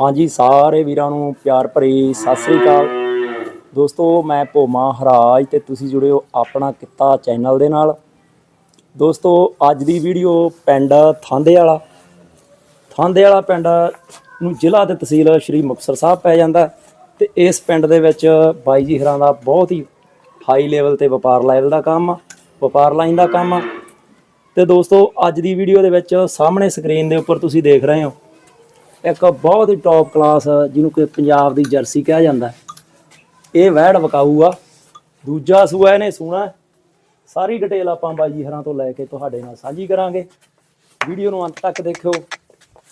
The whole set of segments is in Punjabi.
ਹਾਂਜੀ, ਸਾਰੇ ਵੀਰਾਂ ਨੂੰ ਪਿਆਰ ਭਰੀ ਸਤਿ ਸ੍ਰੀ ਅਕਾਲ। ਦੋਸਤੋ, ਮੈਂ ਭੋਮਾ ਹਰਾਜ ਤੇ ਤੁਸੀਂ ਜੁੜੇ ਹੋ ਆਪਣਾ ਕਿੱਤਾ ਚੈਨਲ ਦੇ ਨਾਲ। ਦੋਸਤੋ, ਅੱਜ ਦੀ ਵੀਡੀਓ ਪਿੰਡ ਥਾਂਦੇ ਵਾਲਾ ਥਾਂਦੇ ਵਾਲਾ ਪਿੰਡ ਨੂੰ ਜ਼ਿਲ੍ਹਾ ਤੇ ਤਹਿਸੀਲ ਸ਼੍ਰੀ ਮੁਕਤਸਰ ਸਾਹਿਬ ਪੈ ਜਾਂਦਾ ਹੈ ਤੇ ਇਸ ਪਿੰਡ ਦੇ ਵਿੱਚ ਬਾਈ ਜੀ ਹਰਾਂ ਦਾ ਬਹੁਤ ਹੀ ਹਾਈ ਲੈਵਲ ਤੇ ਵਪਾਰ ਲੈਵਲ ਦਾ ਕੰਮ ਆ, ਵਪਾਰ ਲਾਈਨ ਦਾ ਕੰਮ ਆ। ਤੇ ਦੋਸਤੋ, ਅੱਜ ਦੀ ਵੀਡੀਓ ਦੇ ਵਿੱਚ ਸਾਹਮਣੇ ਸਕਰੀਨ ਦੇ ਉੱਪਰ ਤੁਸੀਂ ਦੇਖ ਰਹੇ ਹੋ। ਇੱਕ ਬਹੁਤ ਹੀ ਟੌਪ ਕਲਾਸ ਜਿਹਨੂੰ ਕਿ ਪੰਜਾਬ ਦੀ ਜਰਸੀ ਕਿਹਾ ਜਾਂਦਾ ਇਹ ਵੈੜ ਵਕਾਊ ਆ। ਦੂਜਾ ਸੂਆ ਇਹਨੇ ਸੂਣਾ ਸਾਰੀ ਡਿਟੇਲ ਆਪਾਂ ਬਾਈ ਹਰਾਂ ਤੋਂ ਲੈ ਕੇ ਤੁਹਾਡੇ ਨਾਲ ਸਾਂਝੀ ਕਰਾਂਗੇ। ਵੀਡੀਓ ਨੂੰ ਅੰਤ ਤੱਕ ਦੇਖਿਓ।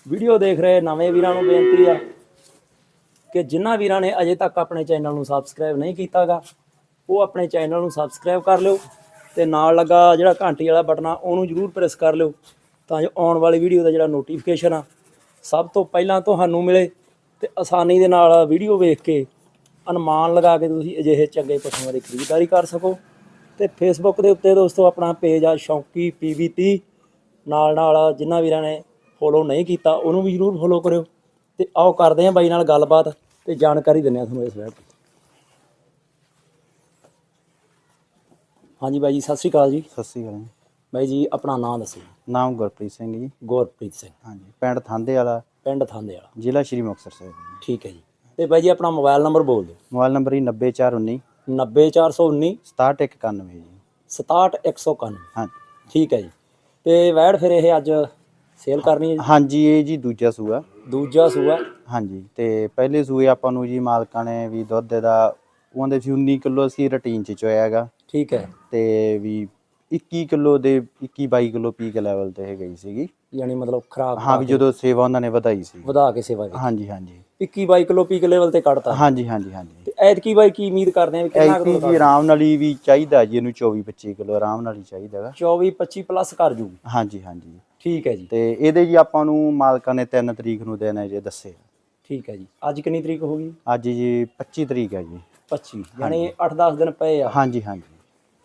ਵੀਡੀਓ ਦੇਖ ਰਹੇ ਨਵੇਂ ਵੀਰਾਂ ਨੂੰ ਬੇਨਤੀ ਆ ਕਿ ਜਿਨ੍ਹਾਂ ਵੀਰਾਂ ਨੇ ਅਜੇ ਤੱਕ ਆਪਣੇ ਚੈਨਲ ਨੂੰ ਸਬਸਕ੍ਰਾਈਬ ਨਹੀਂ ਕੀਤਾਗਾ, ਉਹ ਆਪਣੇ ਚੈਨਲ ਨੂੰ ਸਬਸਕ੍ਰਾਈਬ ਕਰ ਲਿਓ ਤੇ ਨਾਲ ਲੱਗਾ ਜਿਹੜਾ ਘੰਟੀ ਵਾਲਾ ਬਟਨ ਆ, ਉਹਨੂੰ ਜਰੂਰ ਪ੍ਰੈਸ ਕਰ ਲਿਓ ਤਾਂ ਜੋ ਆਉਣ ਵਾਲੀ ਵੀਡੀਓ ਦਾ ਜਿਹੜਾ ਨੋਟੀਫਿਕੇਸ਼ਨ ਆ ਸਭ ਤੋਂ ਪਹਿਲਾਂ ਤੁਹਾਨੂੰ ਮਿਲੇ ਤੇ ਆਸਾਨੀ ਦੇ ਨਾਲ ਵੀਡੀਓ ਵੇਖ ਕੇ ਅਨੁਮਾਨ ਲਗਾ ਕੇ ਤੁਸੀਂ ਅਜਿਹੇ ਚੰਗੇ ਪਸ਼ੂਆਂ ਦੀ ਖਰੀਦਦਾਰੀ ਕਰ ਸਕੋ। ਤੇ ਫੇਸਬੁੱਕ ਦੇ ਉੱਤੇ ਦੋਸਤੋ ਆਪਣਾ ਪੇਜ ਆ ਸ਼ੌਂਕੀ PV30 ਨਾਲ ਨਾਲ ਜਿਨ੍ਹਾਂ ਵੀਰਾਂ ਨੇ ਫੋਲੋ ਨਹੀਂ ਕੀਤਾ ਉਹਨੂੰ ਵੀ ਜਰੂਰ ਫੋਲੋ ਕਰਿਓ। ਤੇ ਆਓ ਕਰਦੇ ਹਾਂ ਬਾਈ ਨਾਲ ਗੱਲਬਾਤ ਤੇ ਜਾਣਕਾਰੀ ਦਿੰਦੇ ਹਾਂ ਤੁਹਾਨੂੰ ਇਸ ਵੈਬ ਹਾਂਜੀ ਬਾਈ ਜੀ ਸਤਿ ਸ਼੍ਰੀ ਅਕਾਲ ਜੀ। ਸਤਿ ਸ਼੍ਰੀ ਅਕਾਲ। ਬਾਈ ਜੀ ਆਪਣਾ ਨਾਮ ਦੱਸੋ ਨਾਮ ਗੁਰਪ੍ਰੀਤ ਸਿੰਘ ਜੀ। ਗੁਰਪ੍ਰੀਤ ਸਿੰਘ। ਹਾਂਜੀ ਪਿੰਡ ਥਾਂਦੇ ਵਾਲਾ। ਪਿੰਡ ਥਾਂਦੇ ਵਾਲਾ। ਜ਼ਿਲ੍ਹਾ ਸ਼੍ਰੀ ਮੁਕਤਸਰ ਸਾਹਿਬ ਜੀ। ਠੀਕ ਹੈ ਜੀ। ਤੇ ਬਾਈ ਜੀ ਆਪਣਾ ਮੋਬਾਈਲ ਨੰਬਰ ਬੋਲ ਦਿਓ। ਮੋਬਾਈਲ ਨੰਬਰ ਹੀ 90419 90419 67191 ਜੀ। 67191 ਹਾਂਜੀ। ਠੀਕ ਹੈ ਜੀ। ਤੇ ਵੈੜ ਫਿਰ ਇਹ ਅੱਜ ਸੇਲ ਕਰਨੀ ਹੈ ਜੀ? ਹਾਂਜੀ ਇਹ ਜੀ ਦੂਜਾ ਸੂਆ। ਦੂਜਾ ਸੂਆ। ਹਾਂਜੀ ਤੇ ਪਹਿਲੇ ਸੂਏ ਆਪਾਂ ਨੂੰ ਜੀ ਮਾਲਕਾਂ ਨੇ ਵੀ ਦੁੱਧ ਦਾ ਉਹਦੇ ਸੀ 19 ਕਿਲੋ ਅਸੀਂ ਰੂਟੀਨ ਚ ਚੋਇਆ ਹੈਗਾ। ਠੀਕ ਹੈ। ਤੇ ਵੀ 21 ਕਿਲੋ ਦੇ 21 22 ਕਿਲੋ ਪੀਕ ਲੈਵਲ ਤੇ ਇਹ ਗਈ ਸੀਗੀ। ਯਾਨੀ ਮਤਲਬ ਖਰਾਬ ਹਾਂ ਵੀ ਜਦੋਂ ਸੇਵਾ ਉਹਨਾਂ ਨੇ ਵਧਾਈ ਸੀ। ਵਧਾ ਕੇ ਸੇਵਾ ਕੀਤੀ। ਹਾਂਜੀ ਹਾਂਜੀ। 21 22 ਕਿਲੋ ਪੀਕ ਲੈਵਲ ਤੇ ਕੱਢਤਾ। ਹਾਂਜੀ ਹਾਂਜੀ ਹਾਂਜੀ। ਤੇ ਐਤਕੀ ਬਾਈ ਕੀ ਉਮੀਦ ਕਰਦੇ ਆ ਵੀ ਕਿੰਨਾ ਕੁ ਜੀ ਆਰਾਮ ਨਾਲ ਹੀ ਵੀ ਚਾਹੀਦਾ ਜੀ ਇਹਨੂੰ 24 25 ਕਿਲੋ ਆਰਾਮ ਨਾਲ ਹੀ ਚਾਹੀਦਾ ਹੈਗਾ 24 25 ਪਲੱਸ ਕਰ ਜੂਗੀ ਹਾਂਜੀ ਹਾਂਜੀ। ਠੀਕ ਹੈ ਜੀ। ਤੇ ਇਹਦੇ ਜੀ ਆਪਾਂ ਨੂੰ ਮਾਲਕਾਂ ਨੇ 3 ਤਰੀਕ ਨੂੰ ਦੇਣਾ ਜੇ ਦੱਸੇ। ਠੀਕ ਹੈ ਜੀ। ਅੱਜ ਕਿੰਨੀ ਤਰੀਕ ਹੋ ਗਈ? ਅੱਜ ਜੀ 25 ਤਰੀਕ ਹੈ ਜੀ। 25 ਯਾਨੀ 8-10 ਦਿਨ ਪਏ ਆ। ਹਾਂਜੀ ਹਾਂਜੀ।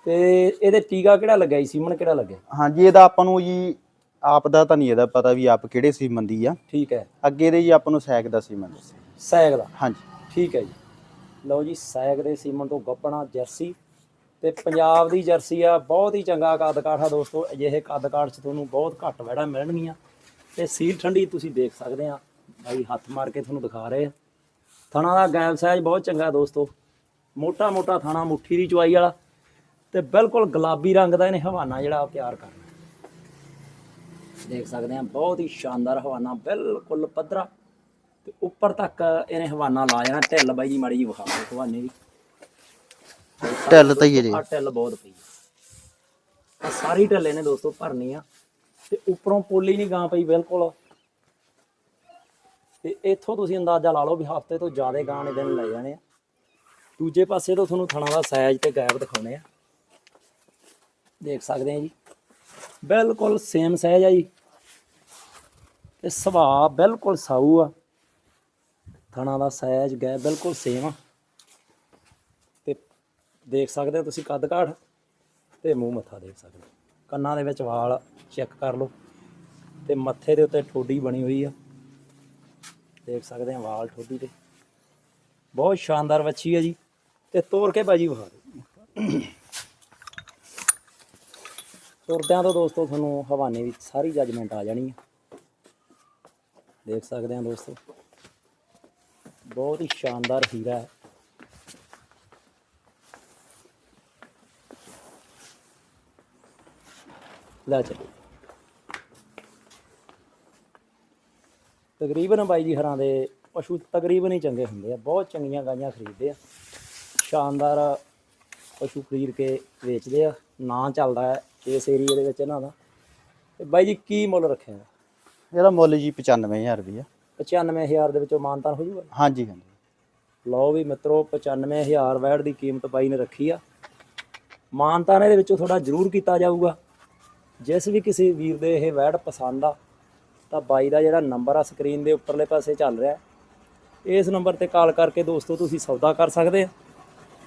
ਤੇ ਇਹਦੇ ਟੀਕਾ ਕਿਹੜਾ ਲੱਗਿਆ ਜੀ? ਸੀਮਨ ਕਿਹੜਾ ਲੱਗਿਆ? ਹਾਂਜੀ ਇਹਦਾ ਆਪਾਂ ਨੂੰ ਜੀ ਆਪ ਦਾ ਤਾਂ ਨਹੀਂ ਇਹਦਾ ਪਤਾ ਵੀ ਆਪ ਕਿਹੜੇ ਸੀਮਨ ਦੀ ਆ। ਠੀਕ ਹੈ। ਅੱਗੇ ਦੇ ਜੀ ਆਪਾਂ ਨੂੰ ਸੈਕ ਦਾ ਸੀਮਨ। ਸੈਗ ਦਾ? ਹਾਂਜੀ। ਠੀਕ ਹੈ ਜੀ। ਲਓ ਜੀ ਸੈਗ ਦੇ ਸੀਮਨ ਤੋਂ ਗੱਪਣਾ ਜਰਸੀ ਤੇ ਪੰਜਾਬ ਦੀ ਜਰਸੀ ਆ। ਬਹੁਤ ਹੀ ਚੰਗਾ ਕੱਦ ਕਾਠ ਦੋਸਤੋ ਅਜਿਹੇ ਕੱਦ ਕਾਠ 'ਚ ਤੁਹਾਨੂੰ ਬਹੁਤ ਘੱਟ ਵੜਾ ਮਿਲਣਗੀਆਂ ਤੇ ਸੀਲ ਠੰਡੀ ਤੁਸੀਂ ਦੇਖ ਸਕਦੇ ਆ। ਭਾਈ ਹੱਥ ਮਾਰ ਕੇ ਤੁਹਾਨੂੰ ਦਿਖਾ ਰਹੇ ਆ। ਥਣਾ ਦਾ ਗੈਪ ਸਾਈਜ਼ ਬਹੁਤ ਚੰਗਾ ਦੋਸਤੋ। ਮੋਟਾ ਮੋਟਾ ਥਾਣਾ ਮੁੱਠੀ ਦੀ ਚੁਆਈ ਵਾਲਾ। ਤੇ ਬਿਲਕੁਲ ਗੁਲਾਬੀ ਰੰਗ ਦਾ ਇਹਨੇ ਹਵਾਨਾ ਜਿਹੜਾ ਉਹ ਤਿਆਰ ਕਰਨਾ ਦੇਖ ਸਕਦੇ ਆ ਬਹੁਤ ਹੀ ਸ਼ਾਨਦਾਰ ਹਵਾਨਾ ਬਿਲਕੁਲ ਪੱਧਰਾ। ਤੇ ਉੱਪਰ ਤੱਕ ਇਹਨੇ ਹਵਾਨਾ ਲਾ ਜਾਣਾ ਢਿੱਲ ਬਾਈ ਜੀ ਮਾੜੀ ਜੀ ਵਿਖਾ ਦਿਓ ਹਵਾਨੇ ਦੀ। ਢਿੱਲ ਤਾਂ ਹੀ ਹੈ ਜੀ। ਆ ਢਿੱਲ ਬਹੁਤ ਪਈ ਆ ਸਾਰੀ ਢਿੱਲ ਇਹਨੇ ਦੋਸਤੋ ਭਰਨੀ ਆ। ਤੇ ਉੱਪਰੋਂ ਪੋਲੀ ਨਹੀਂ ਗਾਂ ਪਈ ਬਿਲਕੁਲ। ਤੇ ਇੱਥੋਂ ਤੁਸੀਂ ਅੰਦਾਜ਼ਾ ਲਾ ਲਓ ਵੀ ਹਫ਼ਤੇ ਤੋਂ ਜ਼ਿਆਦਾ ਗਾਂ ਨੇ ਦਿਨ ਲੈ ਜਾਣੇ ਆ। ਦੂਜੇ ਪਾਸੇ ਤੋਂ ਤੁਹਾਨੂੰ ਥਣਾ ਦਾ ਸਾਈਜ਼ ਤੇ ਗੈਪ ਦਿਖਾਉਣੇ ਆ। ਦੇਖ ਸਕਦੇ ਆ ਜੀ। ਬਿਲਕੁਲ ਸੇਮ ਸਾਈਜ਼ ਆ ਜੀ। ਤੇ ਸੁਭਾਅ ਬਿਲਕੁਲ ਸਾਊ ਆ। ਥਣਾ ਦਾ ਸਾਈਜ਼ ਗੈ ਬਿਲਕੁਲ ਸੇਮ ਆ। ਤੇ ਦੇਖ ਸਕਦੇ ਹੋ ਤੁਸੀਂ ਕੱਦ ਕਾਠ ਤੇ ਮੂੰਹ ਮੱਥਾ ਦੇਖ ਸਕਦੇ ਹੋ। ਕੰਨਾਂ ਦੇ ਵਿੱਚ ਵਾਲ ਚੈੱਕ ਕਰ ਲਓ। ਤੇ ਮੱਥੇ ਦੇ ਉੱਤੇ ਠੋਡੀ ਬਣੀ ਹੋਈ ਆ। ਦੇਖ ਸਕਦੇ ਆ ਵਾਲ ਠੋਡੀ ਤੇ ਬਹੁਤ ਸ਼ਾਨਦਾਰ ਵੱਛੀ ਆ ਜੀ। ਤੇ ਤੋੜ ਕੇ ਬਾਜੀ ਵਿਖਾ ਦਿਓ। ਤੁਰਦਿਆਂ ਤੋਂ ਦੋਸਤੋ, ਤੁਹਾਨੂੰ ਹਵਾਨੇ ਵਿੱਚ ਸਾਰੀ ਜੱਜਮੈਂਟ ਆ ਜਾਣੀ ਹੈ ਦੇਖ ਸਕਦੇ ਆ ਦੋਸਤੋ, ਬਹੁਤ ਹੀ ਸ਼ਾਨਦਾਰ ਹੀਰਾ ਹੈ। ਲੈ ਚਲੋ। ਤਕਰੀਬਨ ਬਾਈ ਜੀ ਹਰਾਂ ਦੇ ਪਸ਼ੂ ਤਕਰੀਬਨ ਹੀ ਚੰਗੇ ਹੁੰਦੇ ਆ, ਬਹੁਤ ਚੰਗੀਆਂ ਗਾਈਆਂ ਖਰੀਦਦੇ ਆ। ਸ਼ਾਨਦਾਰ ਪਸ਼ੂ ਖਰੀਦ ਕੇ ਵੇਚਦੇ ਆ ਨਾਂ ਚੱਲਦਾ ਹੈ ਇਸ ਏਰੀਏ ਦੇ ਵਿੱਚ ਇਹਨਾਂ ਦਾ। ਤੇ ਬਾਈ ਜੀ ਕੀ ਮੁੱਲ ਰੱਖਿਆ? ਹੈ? ਇਹਦਾ ਮੁੱਲ ਜੀ 95000 ਰੁਪਇਆ 95000 ਦੇ ਵਿੱਚੋਂ ਮਾਨਤਾਨ ਹੋ ਜੂਗਾ? ਹਾਂਜੀ ਹਾਂਜੀ। ਲਓ ਵੀ ਮਿੱਤਰੋ 95000 ਵੈੜ ਦੀ ਕੀਮਤ ਬਾਈ ਨੇ ਰੱਖੀ ਆ। ਮਾਨਤਾਨ ਇਹਦੇ ਵਿੱਚੋਂ ਥੋੜਾ ਜ਼ਰੂਰ ਕੀਤਾ ਜਾਊਗਾ। ਜਿਸ ਵੀ ਕਿਸੇ ਵੀਰ ਦੇ ਇਹ ਵੈੜ ਪਸੰਦ ਆ ਤਾਂ ਬਾਈ ਦਾ ਜਿਹੜਾ ਨੰਬਰ ਆ ਸਕਰੀਨ ਦੇ ਉੱਪਰਲੇ ਪਾਸੇ ਚੱਲ ਰਿਹਾ। ਇਸ ਨੰਬਰ ਤੇ ਕਾਲ ਕਰਕੇ ਦੋਸਤੋ ਤੁਸੀਂ ਸੌਦਾ ਕਰ ਸਕਦੇ ਆ।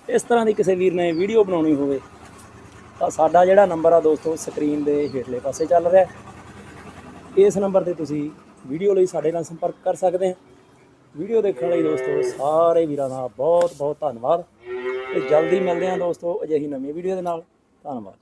ਇਸ ਤਰ੍ਹਾਂ ਦੀ ਕਿਸੇ ਵੀਰ ਨੇ ਵੀਡੀਓ ਬਣਾਉਣੀ ਹੋਵੇ, ਤਾਂ ਸਾਡਾ ਜਿਹੜਾ ਨੰਬਰ ਆ ਦੋਸਤੋ ਸਕਰੀਨ ਦੇ ਹੇਠਲੇ ਪਾਸੇ ਚੱਲ ਰਿਹਾ ਇਸ ਨੰਬਰ ਤੇ ਤੁਸੀਂ ਵੀਡੀਓ ਲਈ ਸਾਡੇ ਨਾਲ ਸੰਪਰਕ ਕਰ ਸਕਦੇ ਆ ਵੀਡੀਓ ਦੇਖਣ ਲਈ ਦੋਸਤੋ ਸਾਰੇ ਵੀਰਾਂ ਦਾ ਬਹੁਤ ਬਹੁਤ ਧੰਨਵਾਦ। ਤੇ ਜਲਦੀ ਮਿਲਦੇ ਹਾਂ ਦੋਸਤੋ ਅਜਿਹੀ ਨਵੀਂ ਵੀਡੀਓ ਦੇ ਨਾਲ। ਧੰਨਵਾਦ।